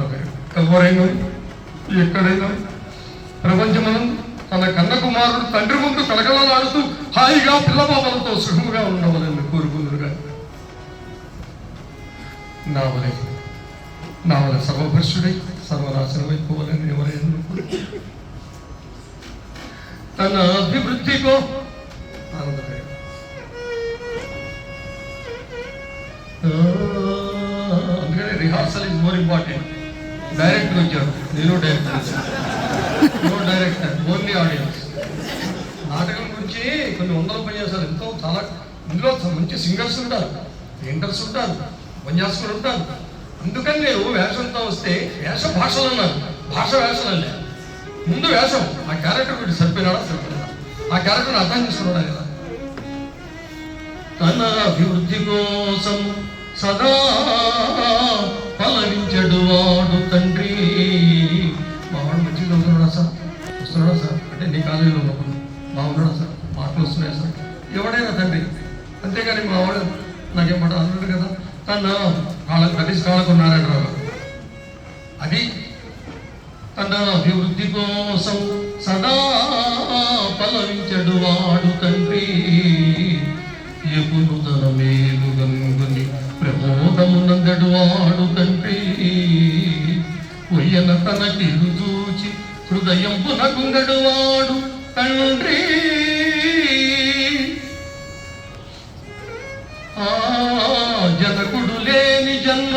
ఆనందమే ఎవరైనా ఎక్కడైనా ప్రపంచమనం తన కన్న కుమారుడు తండ్రి ముందు కలకలలాడుతూ హాయిగా పిల్లబాబలతో సుఖముగా ఉండవాలని కోరుకుందరుగా నావలే నావల నా సర్వనాశనమైపోవాలని ఎవరైనా తన అభివృద్ధికో ఆనందమే అందుకని rehearsal is more important director వచ్చాడు నేను డైరెక్టర్. వచ్చాను నో డైరెక్టర్ ఓన్లీ ఆడియన్స్ నాటకం గురించి కొన్ని వందల ఉపన్యాసాలు. ఎంతో చాలా ఇందులో మంచి సింగర్స్ ఉంటారు. పెయింటర్స్ ఉంటారు. ఉపన్యాసకులు ఉంటారు. అందుకని నేను వేషంతో వస్తే వేష భాషలు అన్నారు. భాష వేషలు అన్నా ముందు వేషం. ఆ క్యారెక్టర్ గురించి సరిపోయినాడా? సరిపోయినా ఆ క్యారెక్టర్ అర్థం చేసుకున్నాడా లేదా తన అభివృద్ధి కోసం సదా వాడు తండ్రి. మావాడు మంచిగా చదువుతున్నాడా సార్? వస్తున్నాడా సార్? అంటే నీ కాలేజీలో ఉన్నప్పుడు బాగున్నాడా సార్? మార్కులు వస్తున్నాయా సార్? ఎవడైనా తండ్రి. అంతేగాని మావాడు నాకేం మాట అన్నాడు కదా. తన కాళ్ళకు కనీస కాళ్ళకు రాదు అది తన అభివృద్ధి కోసం సదా పలవించడు వాడు తండ్రి. ఎప్పుడు తన మేలు గంగుని ప్రమోదమునందడు వాడు. తన కిరు చూచి హృదయం పునగుంగడు వాడు తండ్రి. ఆ జనకుడు లేని జన్మ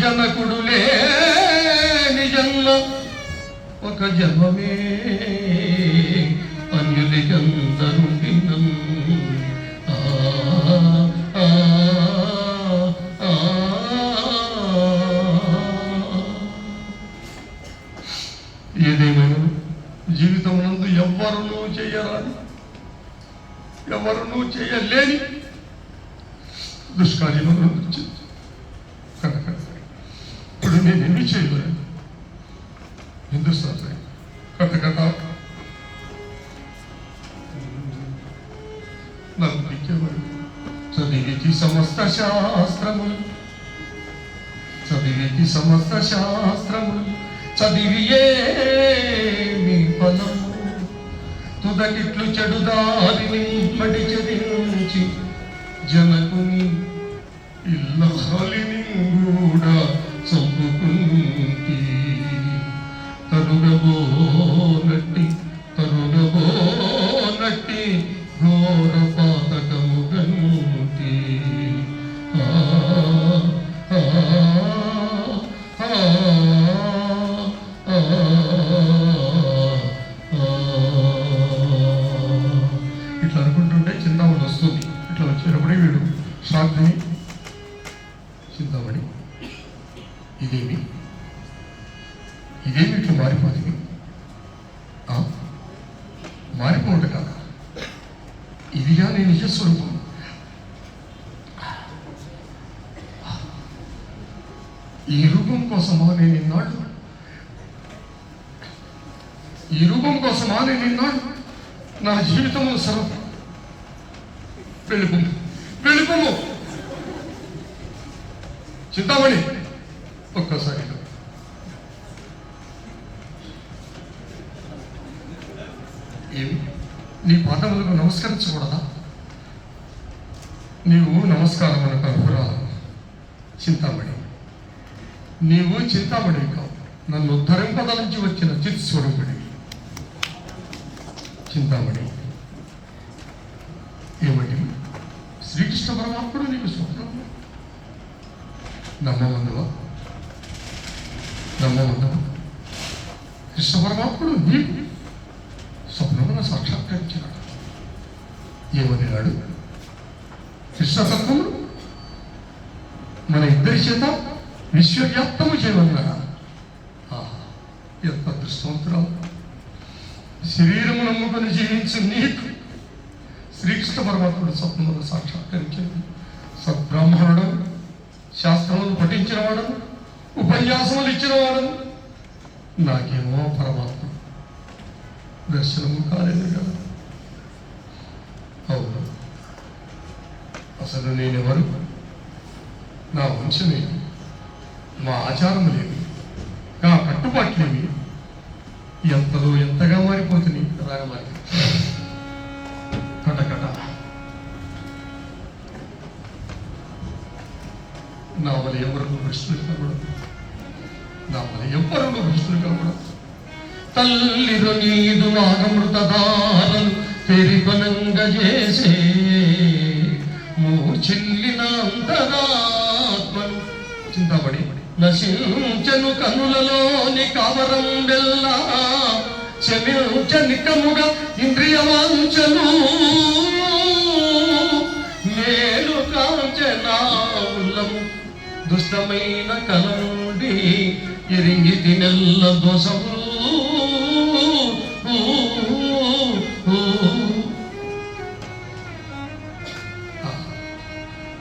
జనకుడు లేని జన్మ ఒక జన్మమే. అన్యులి జందరుండినం దుష్కార్యములను వచ్చింది ఇప్పుడు నేను ఎన్ని చేయలేను హిందుస్థాన్ కథ కథ నందించేవాడు చదివికి సమస్త శాస్త్రములు చదివికి సమస్త శాస్త్రములు చదివియే మీ పదము తుదకిట్లు చెడు దారిని మడి చదించి జనకుని ఇల్లాలిని కూడా చంపుకుంటి తరుగబోనట్టి తరుగబోనట్టి ఘోర పాతకము గంటి ఆ, ఆ, ఆ, ఆ, ఇట్లా అనుకుంటుంటే చింతామణి వస్తుంది. ఇట్లా వచ్చేటప్పుడే వీడు శాంతిని ఈ రూపం కోసమా నేను ఇన్నాళ్ళు? ఈ రూపం కోసమా నేను ఇన్నాళ్ళు? నా జీవితము సర్వ వెళ్ళిపోము వెళ్ళిపోము చింతామణి ఒక్కసారి ఏమి నీ పాదములకు నమస్కరించకూడదా? నీవు నమస్కారం అనకు అర్హురా చింతామణి. నీవు చింతామణి కావు. నన్ను ఉద్ధరింపదలించి వచ్చిన చిత్ స్వరూపుడి చింతామణి. ఏమిటి శ్రీకృష్ణ పరమాత్ముడు నీకు స్వప్నం? నమ్మవందువా నమ్మవందువా కృష్ణ పరమాత్ముడు నీకు స్వప్నమున సాక్షాత్కరించినాడు. ఏమన్నాడు కృష్ణతత్వము మన ఇద్దరి చేత విశ్వవ్యాప్తము చేయమన్నాడు ఆహా, ఎంత దృష్టవంతురాలు శరీరము నమ్ముకొని జీవించు నీకు శ్రీకృష్ణ పరమాత్ముడు స్వప్నమును సాక్షాత్కరించింది సద్బ్రాహ్మణుడు శాస్త్రములు పఠించిన వాడు ఉపన్యాసములు ఇచ్చిన వాడు నాకేమో పరమాత్మ దర్శనము కాలేదు కదా. అవును. అసలు నేనెవరు? నా వంశమేమి మా ఆచారములేవి నా కట్టుబాట్లేవి ఎంతలో ఎంతగా మారిపోతుంది? రాగమారి కటకట నా వల్ల ఎవరు కృష్ణుడు కనబడు నా వల్ల ఎవరు కృష్ణుడు కనబడు తల్లిరు నీదు నాగమృతధారలు పెరికొనంగ చేసే మూర్చిల్లిన అంతరాత్మను చింతపడి నశించను కనులలోని కవరం వెళ్ళా ఇంద్రియ వాంచను నేను కాంచనావులము దుష్టమైన కల నుండి ఎరింగి తినెల్ల దోషము.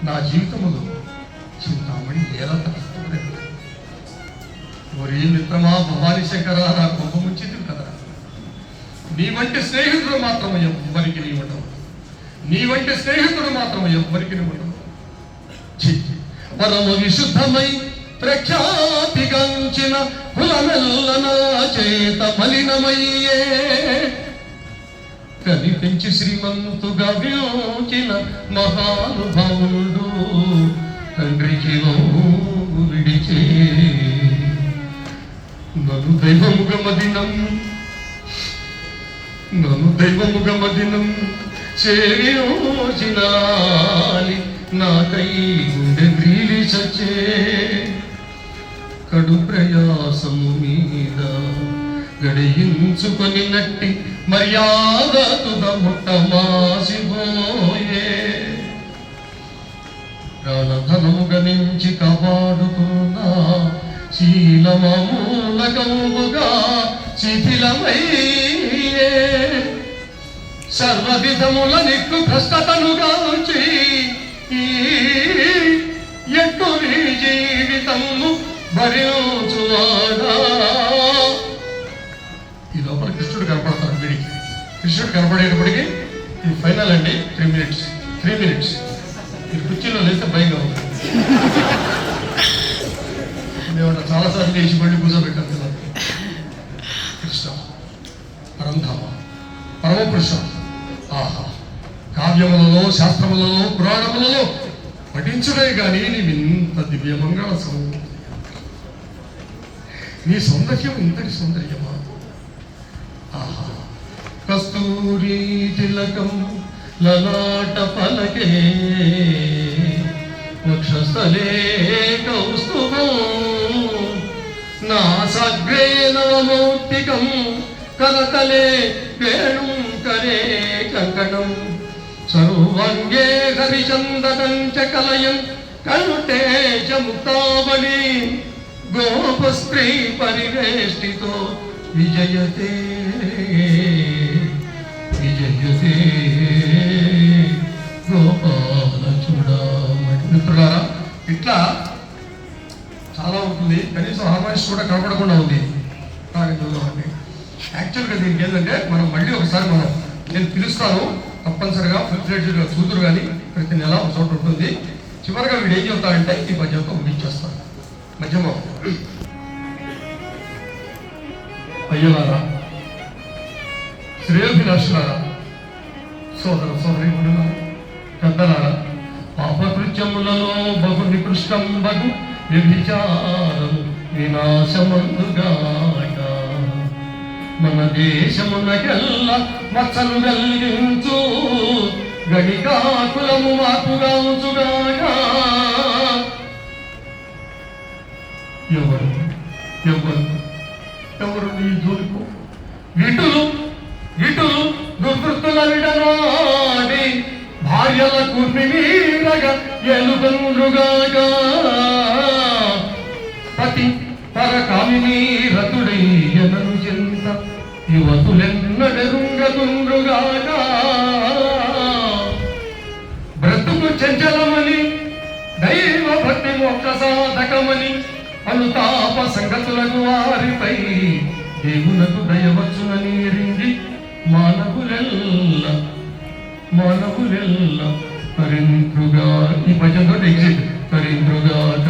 నా జీవితములో చింతామణి ఎలా ఒరే మిత్రమా భవానీ శంకర నా గొప్ప ముంచిది కదా. నీ వంటి స్నేహితుడు మాత్రం ఎవ్వరికి నీ ఉండవు నీ వంటి స్నేహితుడు మాత్రం ఎవ్వరికి నీ ఉండవు పరమ విశుద్ధమై ప్రఖ్యాతిగాంచిన కులమెల్ల నా చేత మలినమయ్యే కనిపించి శ్రీమంతుగా వ్యోచిన మహానుభావుడు తండ్రికి విడిచే నన్ను దైవముగా మదినం నన్ను దైవముగా మదినం చేరియోచినాలి నాకై గుండె గ్రీలి చచ్చే. కడు ప్రయాసము మీద గడియించుకొని నట్టి మర్యాద తుద ముట్ట మాసిపోయే. ప్రాణధనము గణించి కాపాడుతున్నా శీలమూలకముగా శిథిలమయ్యే. సర్వవిధముల నిక్కు భ్రష్టతను గాచి ఎక్కు ఎట్టు నీ జీవితము భరించువాడా. ఈ లోపల కృష్ణుడు కనపడతాడు వీడికి కృష్ణుడు కనపడేటప్పటికి ఇది ఫైనల్ అండి. Three minutes. Three minutes. మీరు కుర్చీలో లేస్తే భయంగా ఉంది. మేము చాలా సార్లు లేచి మళ్ళీ కూర్చోబెట్టాం కదా. కృష్ణ పరంధామ పరమపురుషం. ఆహా. కావ్యములలో శాస్త్రములలో పురాణములలో పఠించుడే కానీ నీవు ఇంత దివ్యమంగళ సౌ- నీ సౌందర్యం ఇంతటి సౌందర్యమా? ఆహా. కస్తూరి తిలకం లలాట పలకే. వక్షస్థలే కౌస్తుభం. నాసాగ్రే నవమౌక్తికం కలకలే వేణుం కరే కంకణం సర్వంగే హరిచందనం చ కలయం కంఠే చ ముక్తావళి. గోపస్త్రీ పరివేష్టితో విజయతే విజయతే. గోపాల చూడమని మిత్రులారా ఇట్లా చాలా ఉంటుంది. కనీసం హార్మోన్స్ కూడా కనపడకుండా ఉంది. యాక్చువల్గా దీనికి ఏంటంటే మనం మళ్ళీ ఒకసారి మనం నేను పిలుస్తాను. తప్పనిసరిగా ఫుల్ ఫ్లెడ్జ్గా చూదురు కానీ ప్రతి నెల ఒక చోట ఉంటుంది. చివరిగా వీడు ఏం చెప్తాడంటే ఈ మధ్యతో ముగించేస్తాను. మధ్యమం అయ్యోలారా శ్రేయోభిలాషులారా. సోదర సోదరి పెద్దలారా. పాపకృత్యములలో బహు నికృష్టం బహు వ్యభిచారము వినాశమందుగాట మన దేశమునకెల్ల మచ్చలు కలిగించు గడికాకులము మాకుగాంచుగాక ఎవరు? ఎవరు? ఎవరు నీ జోలికో? విటులు విటులు దుర్వృత్తుల విడనాడి భార్యల కుర్మి కుర్మిమీరగా ఎలుగండ్రుగాగా పతి పరకామిని రతుడయ్యనను చింత. యువతులెన్నడెరుంగతుండ్రుగాగా బ్రతుకు చంచలమని దైవ భక్తి మోక్ష సాధకమని అనుతాప సంగతులకు వారిపై దేవునకు దయవచ్చునని ఎరింది మానవులెల్ల మానవులెల్ల కరింద్రుగా ఈ భజనతో ఎగ్జిట్ కరింద్రుగాక